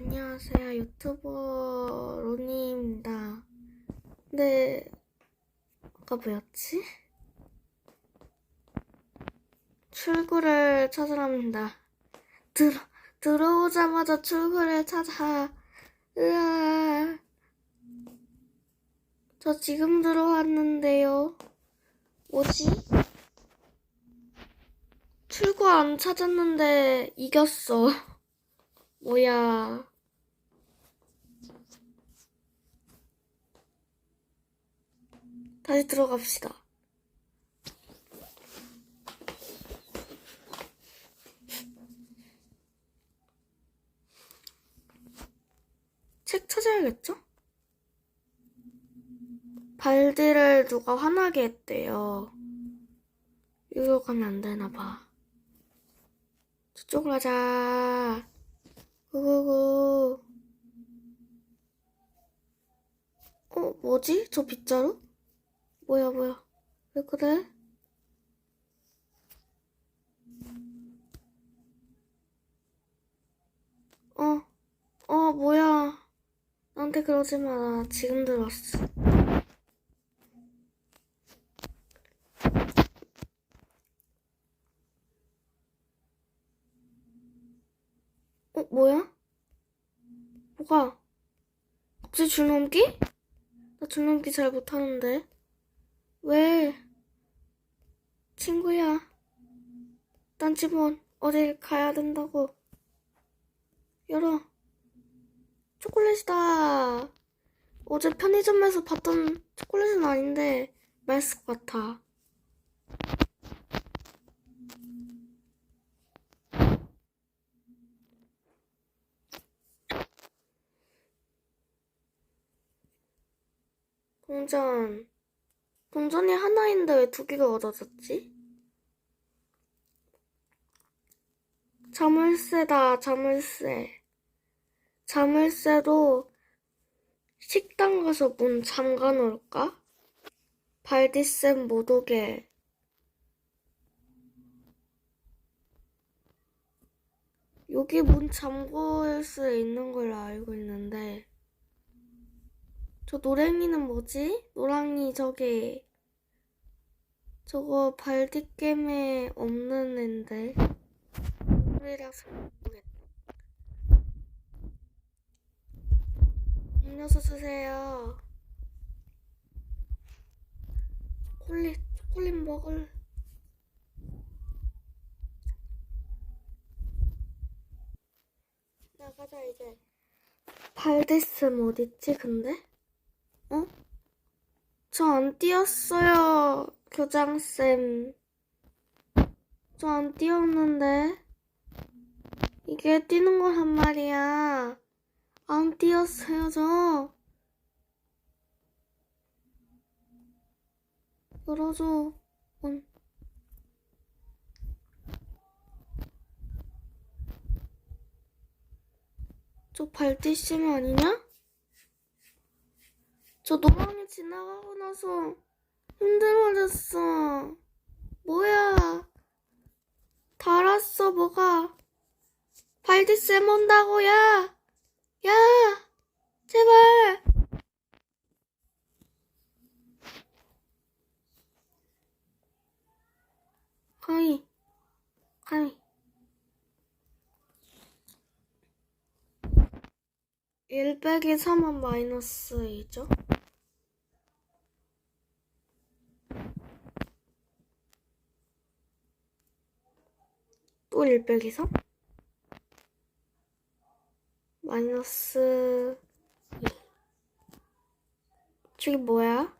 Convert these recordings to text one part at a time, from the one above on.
안녕하세요. 유튜버 로니입니다. 근데, 아까 뭐였지? 출구를 찾으랍니다. 들어, 들어오자마자 출구를 찾아. 으아. 저 지금 들어왔는데요. 뭐지? 출구 안 찾았는데 이겼어. 뭐야. 다시 들어갑시다. 책 찾아야겠죠? 발디를 누가 화나게 했대요. 이리로 가면 안 되나 봐. 저쪽으로 가자. 구구구. 어, 뭐지? 저 빗자루? 뭐야, 뭐야. 왜 그래? 어, 어, 뭐야. 나한테 그러지 마. 나 지금 들었어. 어, 뭐야? 뭐가? 갑자기 줄넘기? 나 줄넘기 잘 못하는데. 왜? 친구야. 난 집은 어딜 가야 된다고. 열어. 초콜릿이다. 어제 편의점에서 봤던 초콜릿은 아닌데 맛있을 것 같아. 동전. 동전이 하나인데 왜 두 개가 얻어졌지? 자물쇠다, 자물쇠. 자물쇠로 식당 가서 문 잠가 놓을까? 발디쌤 못 오게. 여기 문 잠글 수 있는 걸로 알고 있는데. 저 노랭이는 뭐지? 노랑이 저게 저거 발디겜에 없는 앤데. 우리라서 모르겠다 음료수 주세요. 초콜릿 초콜릿 먹을. 나가자 이제. 발디쌤 어딨지 근데? 어? 저 안 뛰었어요, 교장쌤. 저 안 뛰었는데. 이게 뛰는 거란 말이야. 안 뛰었어요, 저. 열어줘. 문. 저 발디심 아니냐? 저 노랑이 지나가고 나서 힘들어졌어. 뭐야? 달았어, 뭐가. 발디쌤 온다고, 야! 야! 제발! 가위, 가위. 일 빼기 3은 마이너스 2죠? 또1 빼기 3? 마이너스 2. 저기 뭐야?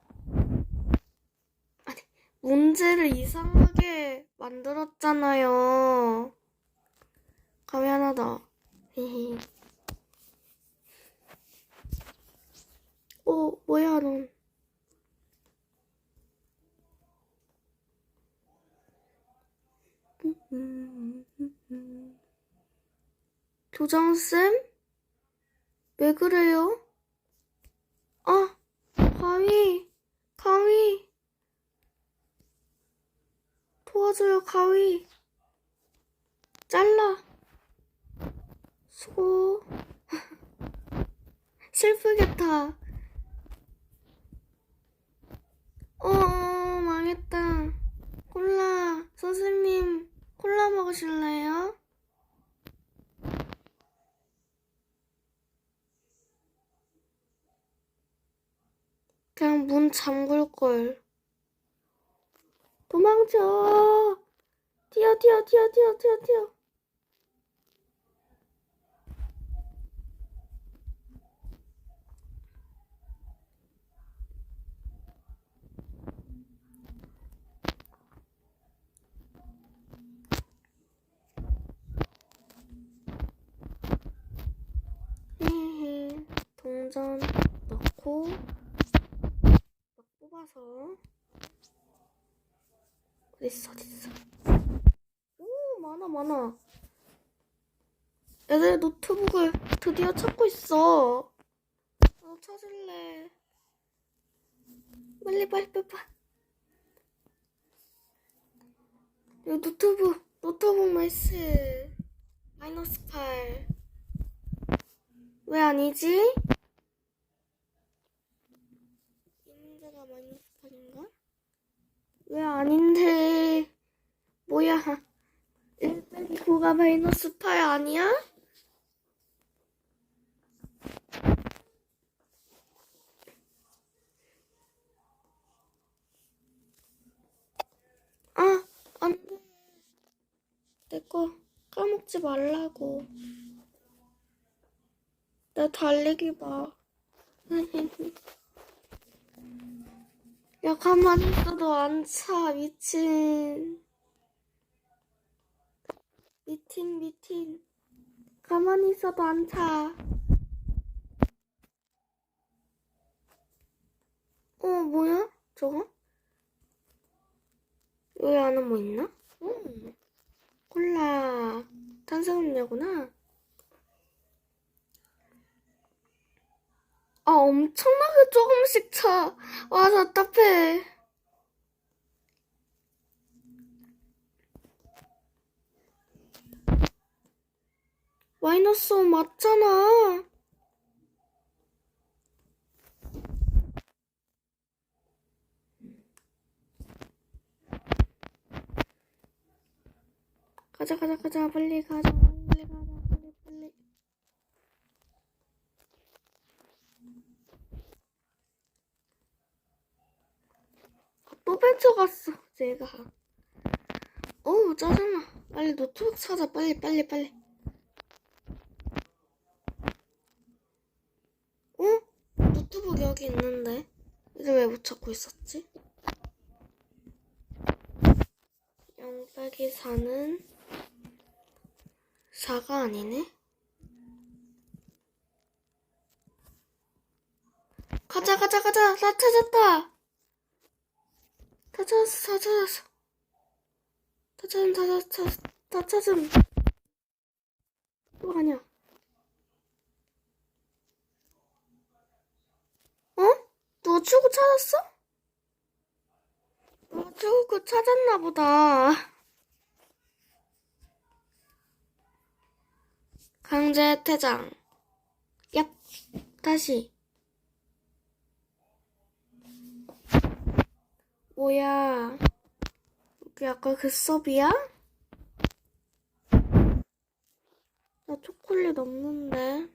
아니, 문제를 이상하게 만들었잖아요. 감이 하나 더. 어, 뭐야, 넌. 교장쌤? 왜 그래요? 아, 가위, 가위. 도와줘요, 가위. 잘라. 수고. 슬프겠다. 어, 망했다. 콜라, 선생님, 콜라 먹으실래요? 그냥 문 잠글걸. 도망쳐! 뛰어, 뛰어, 뛰어, 뛰어, 뛰어, 뛰어. 헤헤. 동전 넣고, 막 뽑아서. 어딨어, 어딨어. 오, 많아, 많아. 애들 노트북을 드디어 찾고 있어. 나 찾을래. 빨리, 빨리, 빨리, 빨리. 여기 노트북, 노트북 마이스. 마이너스 8. 왜 아니지? 인자가 마이너스 8인가? 왜 아닌데? 뭐야? 1 빼기 9가 마이너스 8 아니야? 아, 안 돼. 내거 까먹지 말라고. 나 달리기 봐. 야, 가만히 있어도 안 차, 미친. 미팅, 미팅. 가만히 있어도 안 차. 어, 뭐야? 저거? 여기 안에 뭐 있나? 응. 콜라. 탄산음료구나. 아, 엄청나게 조금씩 차. 와, 답답해. 마이너스 5 맞잖아. 가자, 가자, 가자. 빨리 가자. 빨리, 빨리. 또 제가. 어우, 짜증나. 빨리 노트북 찾아. 빨리, 빨리, 빨리. 어? 노트북 여기 있는데. 이걸 왜 못 찾고 있었지? 0 빼기 4는 4가 아니네? 가자, 가자, 가자. 나 찾았다. 다 찾았어, 다 찾았어. 다 찾음, 다 찾았어, 다 찾음. 또 아니야. 어? 누가 출구 찾았어? 누가 출구 찾았나 보다. 강제 퇴장. 얍. 다시. 뭐야? 여기 아까 그 수업이야? 나 초콜릿 없는데.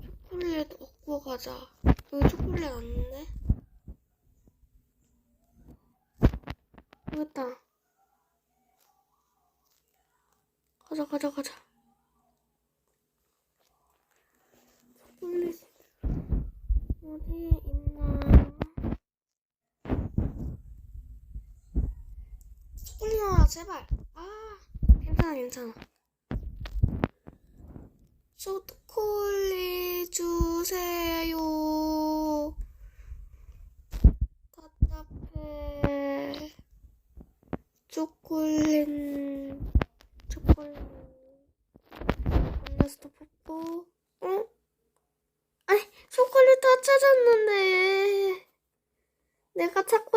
초콜릿 얻고 가자. 여기 초콜릿 없는데? 여기 있다. 가자, 가자, 가자. 초콜릿 어디 있나? 나와라, 제발. 아, 괜찮아, 괜찮아. 초콜릿 주세요. 답답해. 초콜릿.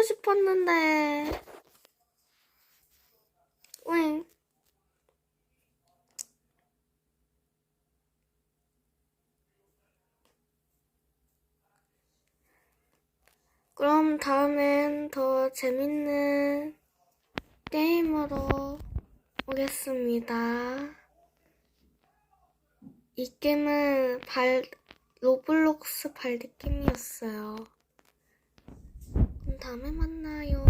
싶었는데. 응. 그럼 다음엔 더 재밌는 게임으로 오겠습니다. 이 게임은 발, 로블록스 발 느낌이었어요. ためまんなよ。